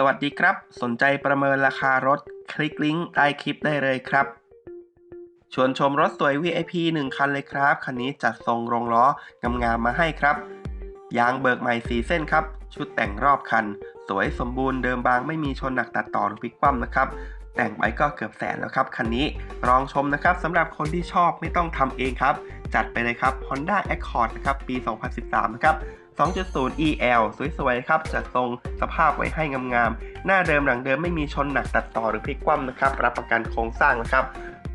สวัสดีครับ สนใจประเมินราคารถ คลิกลิงก์ใต้คลิปได้เลยครับ ชวนชมรถสวย VIP 1 คันเลยครับ คันนี้จัดทรงรองล้องามๆมาให้ครับ ยางเบิกใหม่สีเส้นครับ ชุดแต่งรอบคัน สวยสมบูรณ์เดิมบางไม่มีชนหนักตัดต่อหรือพลิกคว่ำนะครับ แต่งไปก็เกือบแสนแล้วครับ คันนี้ลองชมนะครับสำหรับคนที่ชอบไม่ต้องทำเองครับ จัดไปเลยครับ Honda Accord นะครับปี 2013 นะครับ 2.0 EL สวยๆครับจัดทรงสภาพไว้ให้งามๆ หน้าเดิมหลังเดิมไม่มีชนหนักตัดต่อหรือพลิกคว่ำนะครับ รับประกันโครงสร้างนะครับ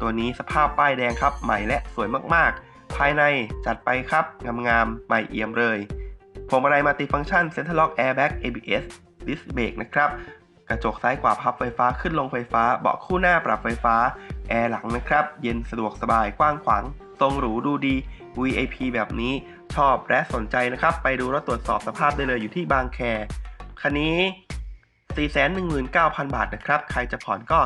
ตัวนี้สภาพป้ายแดงครับใหม่และสวยมากๆ ภายในจัดไปครับงามๆใหม่เอี่ยมเลยพวงมาลัยมัลติฟังก์ชัน Center Lock Airbag ABS Disc Brake นะครับกระจกซ้ายขวาพับไฟฟ้าขึ้นลงไฟฟ้า เบาะคู่หน้าปรับไฟฟ้า แอร์หลังนะครับ เย็นสะดวกสบายกว้างขวาง ทรงหรูดูดี VIP แบบนี้ชอบและสนใจนะครับ ไปดูรถตรวจสอบสภาพได้เลยอยู่ที่บางแค คันนี้ 419,000 บาทนะครับ ใครจะผ่อนก็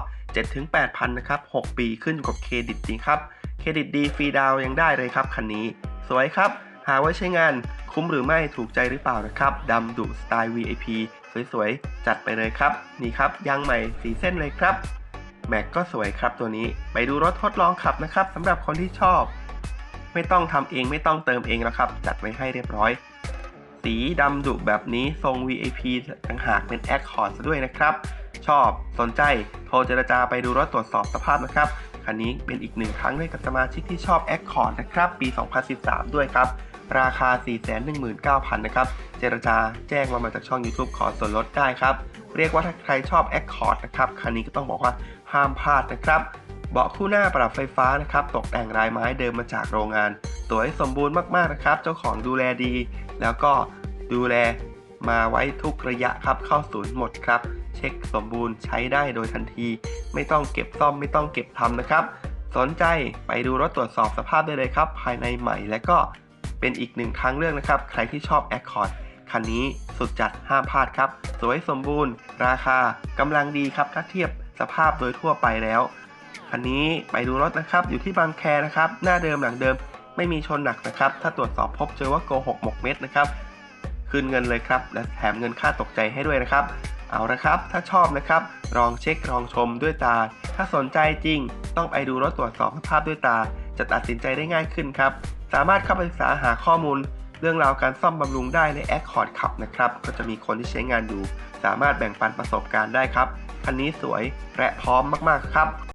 7-8,000นะครับ 6 ปีขึ้นกับเครดิตจริงครับ เครดิตดีฟรีดาวยังได้เลยครับคันนี้ สวยครับ หาไว้ใช้งานคุ้มหรือไม่ถูกใจหรือเปล่านะครับดำดุสไตล์ VIP สวยๆ จัดไปเลยครับ นี่ครับยางใหม่สีเส้นเลยครับแม็กก็สวยครับตัวนี้ ไปดูรถทดลองขับนะครับสำหรับคนที่ชอบ ไม่ต้องทำเองไม่ต้องเติมเองแล้วครับ จัดไว้ให้เรียบร้อย สีดำดุแบบนี้ทรง VIP ต่างหากเป็น Accord ซะด้วยนะครับ ชอบสนใจโทรเจรจาไปดูรถตรวจสอบสภาพนะครับคันนี้เป็นอีกหนึ่งครั้งให้กับสมาชิกที่ชอบ Accord นะครับ ปี 2013 ด้วยครับ ราคา 419,000 นะครับ เจรจาแจ้งมามาจากช่อง YouTube ขอส่วนลดได้ครับ เรียกว่าถ้าใครชอบ Accord นะครับ คันนี้ก็ต้องบอกว่าห้ามพลาดนะครับ เบาะคู่หน้าปรับไฟฟ้านะครับ ตกแต่งลายไม้เดิมมาจากโรงงาน สวยสมบูรณ์มากๆนะครับ เจ้าของดูแลดี แล้วก็ดูแลมาไว้ทุกระยะครับ เข้าศูนย์หมดครับ เช็คสมบูรณ์ใช้ได้โดยทันที ไม่ต้องเก็บซ่อมไม่ต้องเก็บทำนะครับ สนใจไปดูรถตรวจสอบสภาพได้เลยครับ ภายในใหม่และก็เป็นอีกหนึ่งทางเลือกนะครับ ใครที่ชอบ Accord คันนี้สุดจัดห้ามพลาดครับ สวยสมบูรณ์ ราคากำลังดีครับถ้าเทียบสภาพโดยทั่วไปแล้ว คันนี้ไปดูรถนะครับ อยู่ที่บางแคนะครับ หน้าเดิมหลังเดิมไม่มีชนหนักนะครับ ถ้าตรวจสอบพบเจอว่าโกหกหมกเม็ดนะครับคืนเงินเลยครับ และแถมเงินค่าตกใจให้ด้วยนะครับ เอาละครับ ถ้าชอบนะครับ ลองเช็คลองชมด้วยตา ถ้าสนใจจริง ต้องไปดูรถตรวจสอบสภาพด้วยตา จะตัดสินใจได้ง่ายขึ้นครับ สามารถเข้าไปศึกษาหาข้อมูล เรื่องราวการซ่อมบำรุงได้ใน Accord ขับนะครับ ก็จะมีคนที่ใช้งานอยู่ สามารถแบ่งปันประสบการณ์ได้ครับคันนี้สวยและพร้อมมากๆครับ